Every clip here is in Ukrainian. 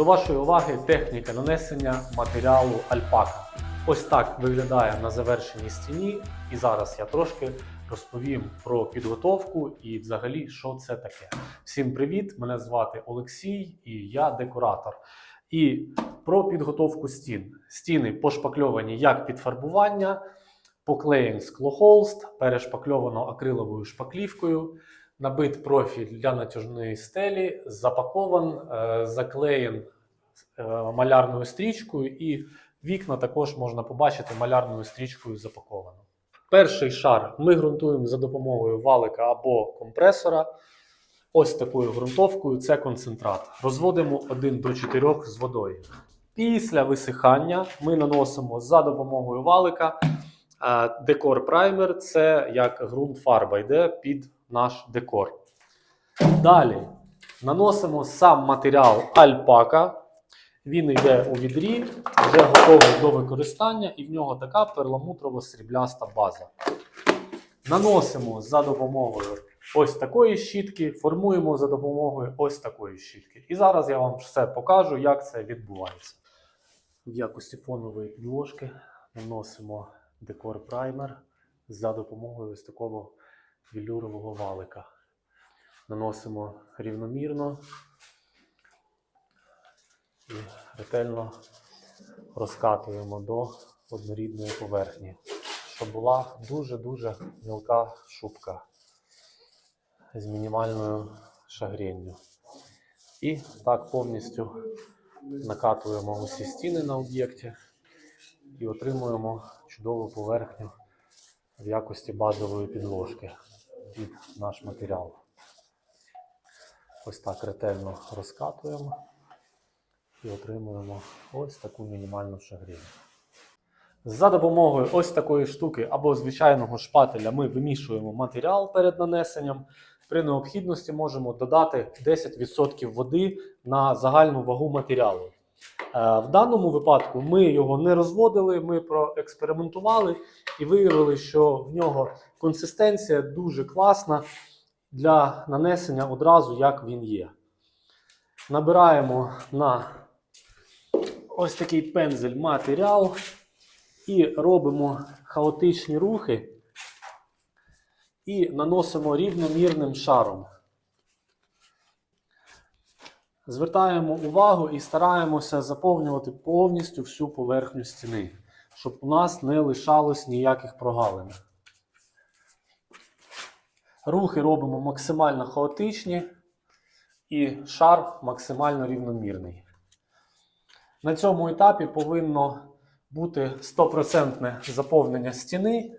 До вашої уваги техніка нанесення матеріалу альпака. Ось так виглядає на завершеній стіні. І зараз я трошки розповім про підготовку і взагалі, що це таке. Всім привіт! Мене звати Олексій і я декоратор. І про підготовку стін. Стіни пошпакльовані як під фарбування, поклеєн склохолст, перешпакльовано акриловою шпаклівкою, набит профіль для натяжної стелі, запакован, е, заклеєн е, малярною стрічкою, і вікна також можна побачити малярною стрічкою запаковано. Перший шар ми ґрунтуємо за допомогою валика або компресора. Ось такою ґрунтовкою це концентрат. Розводимо 1 до 4 з водою. Після висихання ми наносимо за допомогою валика е, декор праймер це як ґрунт фарба йде під наш декор. Далі наносимо сам матеріал альпака. Він йде у відрі, вже готовий до використання, і в нього така перламутрово-срібляста база. Наносимо за допомогою ось такої щітки, формуємо за допомогою ось такої щітки. І зараз я вам все покажу, як це відбувається. В якості фонової підложки наносимо декор праймер за допомогою ось такого велюрового валика. Наносимо рівномірно і ретельно розкатуємо до однорідної поверхні, щоб була дуже-дуже мілка шубка з мінімальною шагренню. І так повністю накатуємо усі стіни на об'єкті і отримуємо чудову поверхню в якості базової підложки під наш матеріал. Ось так ретельно розкатуємо і отримуємо ось таку мінімальну шагрінь. За допомогою ось такої штуки або звичайного шпателя ми вимішуємо матеріал перед нанесенням. При необхідності можемо додати 10% води на загальну вагу матеріалу. Е, В даному випадку ми його не розводили, ми проекспериментували і виявили, що в нього консистенція дуже класна для нанесення одразу, як він є. Набираємо на ось такий пензель матеріал і робимо хаотичні рухи і наносимо рівномірним шаром. Звертаємо увагу і стараємося заповнювати повністю всю поверхню стіни, щоб у нас не лишалось ніяких прогалин. Рухи робимо максимально хаотичні і шар максимально рівномірний. На цьому етапі повинно бути 100% заповнення стіни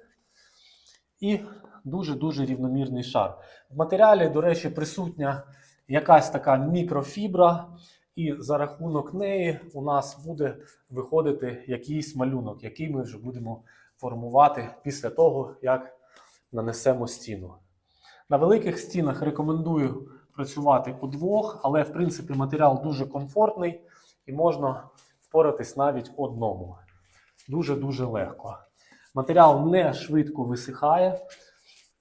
і дуже-дуже рівномірний шар. В матеріалі, до речі, присутня якась така мікрофібра, і за рахунок неї у нас буде виходити якийсь малюнок, який ми вже будемо формувати після того, як нанесемо стіну. На великих стінах рекомендую працювати у двох, але в принципі матеріал дуже комфортний і можна впоратись навіть одному. Дуже-дуже легко. Матеріал не швидко висихає.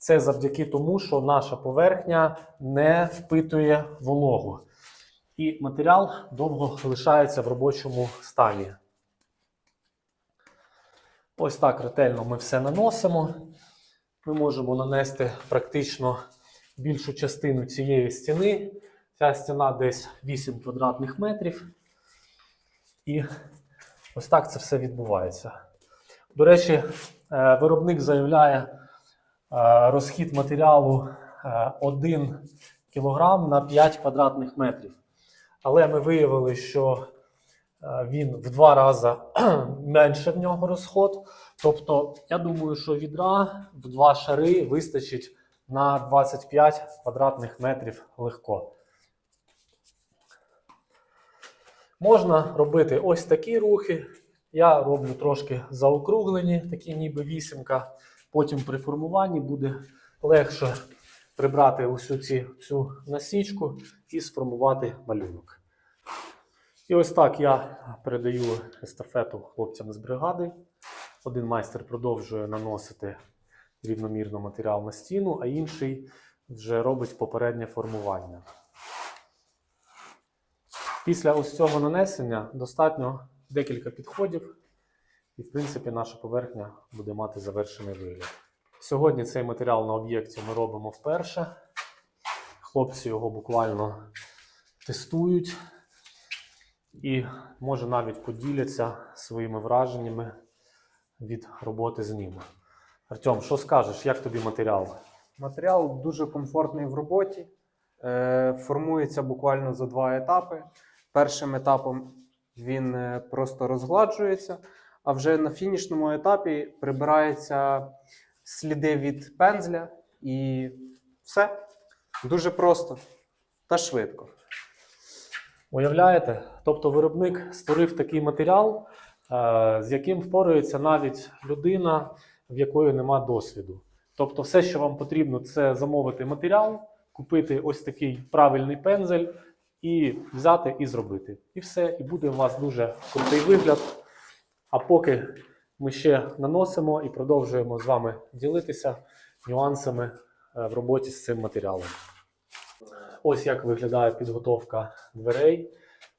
Це завдяки тому, що наша поверхня не впитує вологу. І матеріал довго лишається в робочому стані. Ось так ретельно ми все наносимо. Ми можемо нанести практично більшу частину цієї стіни. Ця стіна десь 8 квадратних метрів. І ось так це все відбувається. До речі, е, виробник заявляє розхід матеріалу е, 1 кг на 5 квадратних метрів. Але ми виявили, що е, він в два рази менше в нього розход. Тобто, я думаю, що відра в два шари вистачить на 25 квадратних метрів легко. Можна робити ось такі рухи. Я роблю трошки заокруглені, такі ніби вісімка. Потім при формуванні буде легше прибрати усю ці, цю насічку і сформувати малюнок. І ось так я передаю естафету хлопцям з бригади. Один майстер продовжує наносити рівномірно матеріал на стіну, а інший вже робить попереднє формування. Після ось цього нанесення достатньо декілька підходів, і, в принципі, наша поверхня буде мати завершений вигляд. Сьогодні цей матеріал на об'єкті ми робимо вперше. Хлопці його буквально тестують і, може, навіть поділяться своїми враженнями від роботи з ним. Артем, що скажеш, як тобі матеріал? Матеріал дуже комфортний в роботі, е, формується буквально за два етапи. Першим етапом він е, просто розгладжується, а вже на фінішному етапі прибираються сліди від пензля і все. Дуже просто та швидко. Уявляєте? Тобто виробник створив такий матеріал, е, з яким впорається навіть людина, в якої нема досвіду. Тобто, все, що вам потрібно, це замовити матеріал, купити ось такий правильний пензель і взяти і зробити. І все, і буде у вас дуже крутий вигляд. А поки ми ще наносимо і продовжуємо з вами ділитися нюансами е, в роботі з цим матеріалом. Ось як виглядає підготовка дверей.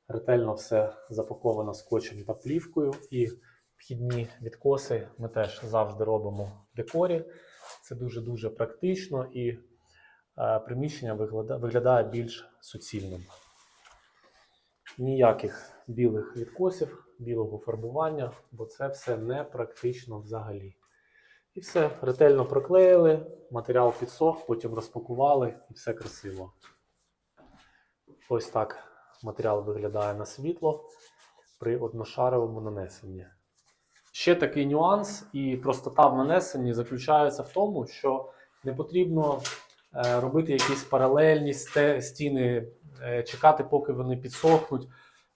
Ретельно все запаковано скотчем та плівкою. І вхідні відкоси ми теж завжди робимо в декорі. Це дуже-дуже практично і е, приміщення виглядає, виглядає більш суцільним. Ніяких білих відкосів, білого фарбування, бо це все не практично взагалі. І все ретельно проклеїли, матеріал підсох, потім розпакували і все красиво. Ось так матеріал виглядає на світло при одношаровому нанесенні. Ще такий нюанс і простота в нанесенні заключається в тому, що не потрібно е, робити якісь паралельні стіни, чекати, поки вони підсохнуть.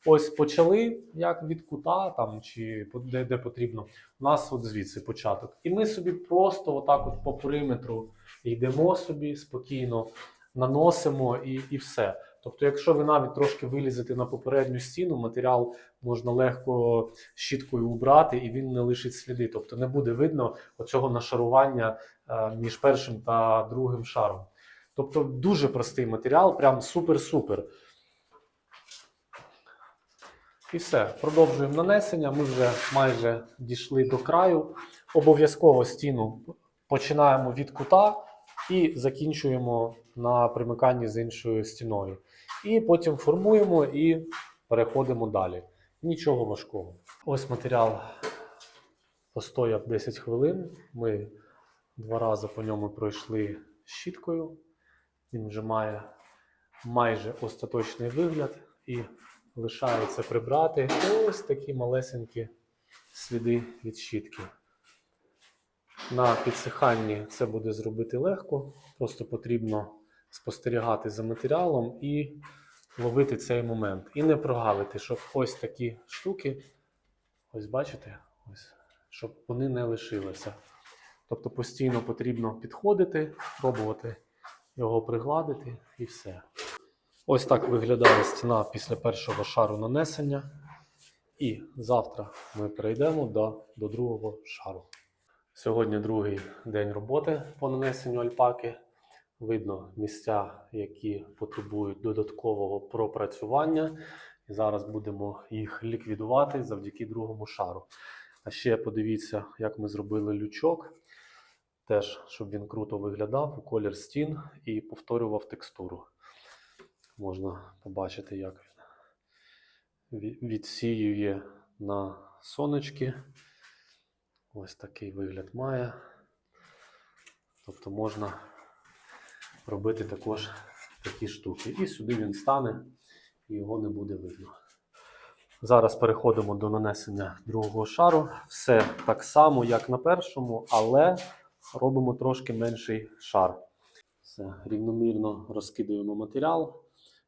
Ось почали як від кута там, чи де, де потрібно. У нас от звідси початок. І ми собі просто отак от по периметру йдемо собі спокійно, наносимо і, і все. Тобто, якщо ви навіть трошки вилізете на попередню стіну, матеріал можна легко щіткою убрати, і він не лишить сліди. Тобто не буде видно оцього нашарування е, між першим та другим шаром. Тобто дуже простий матеріал, прям супер-супер. І все, продовжуємо нанесення. Ми вже майже дійшли до краю. Обов'язково стіну починаємо від кута і закінчуємо на примиканні з іншою стіною. І потім формуємо і переходимо далі. Нічого важкого. Ось матеріал постояв 10 хвилин. Ми два рази по ньому пройшли щіткою. Він вже має майже остаточний вигляд і лишається прибрати ось такі малесенькі сліди від щітки. На підсиханні це буде зробити легко, просто потрібно спостерігати за матеріалом і ловити цей момент. І не прогавити, щоб ось такі штуки, ось бачите, ось, щоб вони не лишилися. Тобто постійно потрібно підходити, пробувати його пригладити і все. Ось так виглядає стіна після першого шару нанесення. І завтра ми перейдемо до, до другого шару. Сьогодні другий день роботи по нанесенню альпаки. Видно місця, які потребують додаткового пропрацювання. І зараз будемо їх ліквідувати завдяки другому шару. А ще подивіться, як ми зробили лючок. Теж, щоб він круто виглядав у колір стін і повторював текстуру. Можна побачити, як він відсіює на сонечки. Ось такий вигляд має. Тобто можна робити також такі штуки. І сюди він стане, і його не буде видно. Зараз переходимо до нанесення другого шару. Все так само, як на першому, але робимо трошки менший шар. Все, рівномірно розкидуємо матеріал.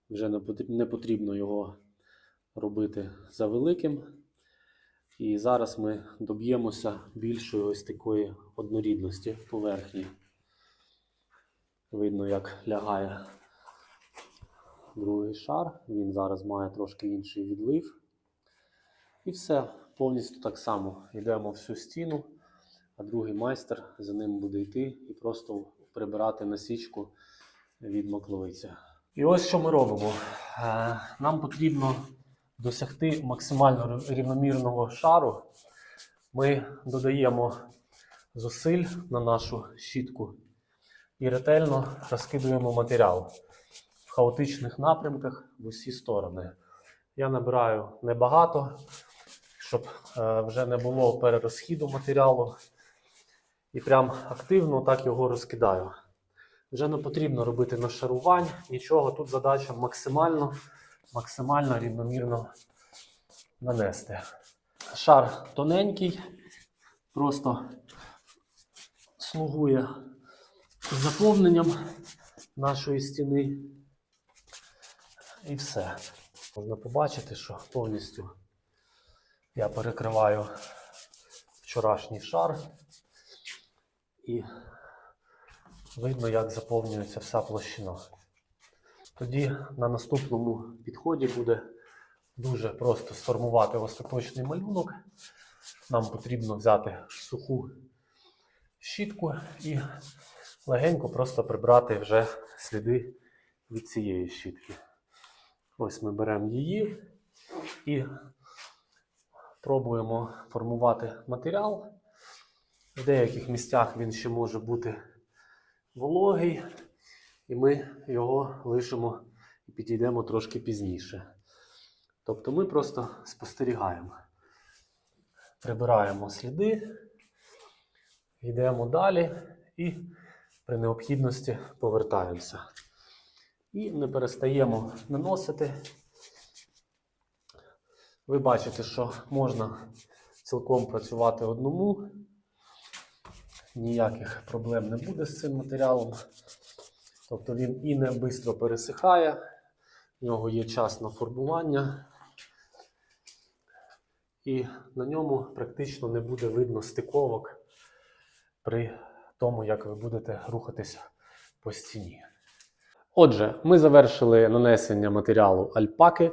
Вже не потрібно, його робити за великим. І зараз ми доб'ємося більшої ось такої однорідності поверхні. Видно, як лягає другий шар. Він зараз має трошки інший відлив. І все, повністю так само. Йдемо всю стіну, а другий майстер за ним буде йти і просто прибирати насічку від макловиця. І ось що ми робимо. Е, Нам потрібно досягти максимально рівномірного шару. Ми додаємо зусиль на нашу щітку і ретельно розкидуємо матеріал в хаотичних напрямках в усі сторони. Я набираю небагато, щоб е, вже не було перерозхіду матеріалу. І прям активно так його розкидаю. Вже не потрібно робити нашарувань, нічого. Тут задача максимально, максимально рівномірно нанести. Шар тоненький, просто слугує заповненням нашої стіни. І все. Можна побачити, що повністю я перекриваю вчорашній шар. І видно, як заповнюється вся площина. Тоді на наступному підході буде дуже просто сформувати остаточний малюнок. Нам потрібно взяти суху щітку і легенько просто прибрати вже сліди від цієї щітки. Ось ми беремо її і пробуємо формувати матеріал. В деяких місцях він ще може бути вологий, і ми його лишимо і підійдемо трошки пізніше. Тобто ми просто спостерігаємо. Прибираємо сліди, йдемо далі і при необхідності повертаємося. І не перестаємо наносити. Ви бачите, що можна цілком працювати одному. Ніяких проблем не буде з цим матеріалом. Тобто він і не швидко пересихає, в нього є час на формування, і на ньому практично не буде видно стиковок при тому, як ви будете рухатися по стіні. Отже, ми завершили нанесення матеріалу альпаки.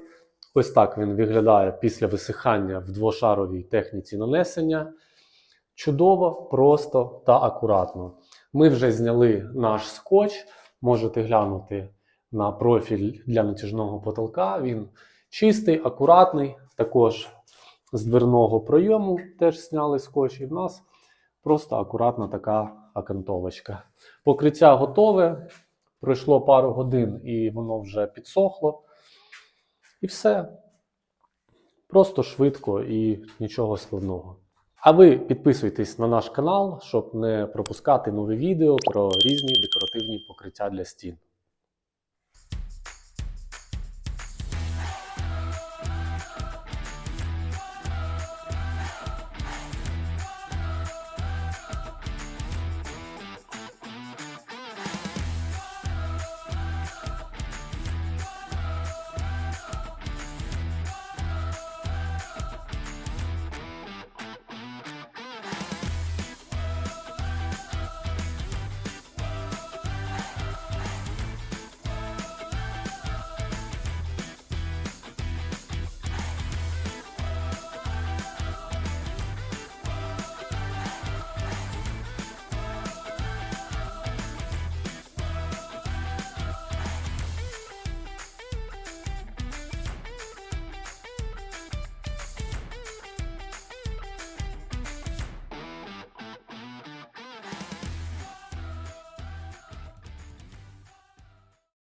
Ось так він виглядає після висихання в двошаровій техніці нанесення. Чудово, просто та акуратно. Ми вже зняли наш скотч. Можете глянути на профіль для натяжного потолка. Він чистий, акуратний. Також з дверного пройому теж зняли скотч. І в нас просто акуратна така окантовочка. Покриття готове. Пройшло пару годин і воно вже підсохло. І все. Просто швидко і нічого складного. А ви підписуйтесь на наш канал, щоб не пропускати нові відео про різні декоративні покриття для стін.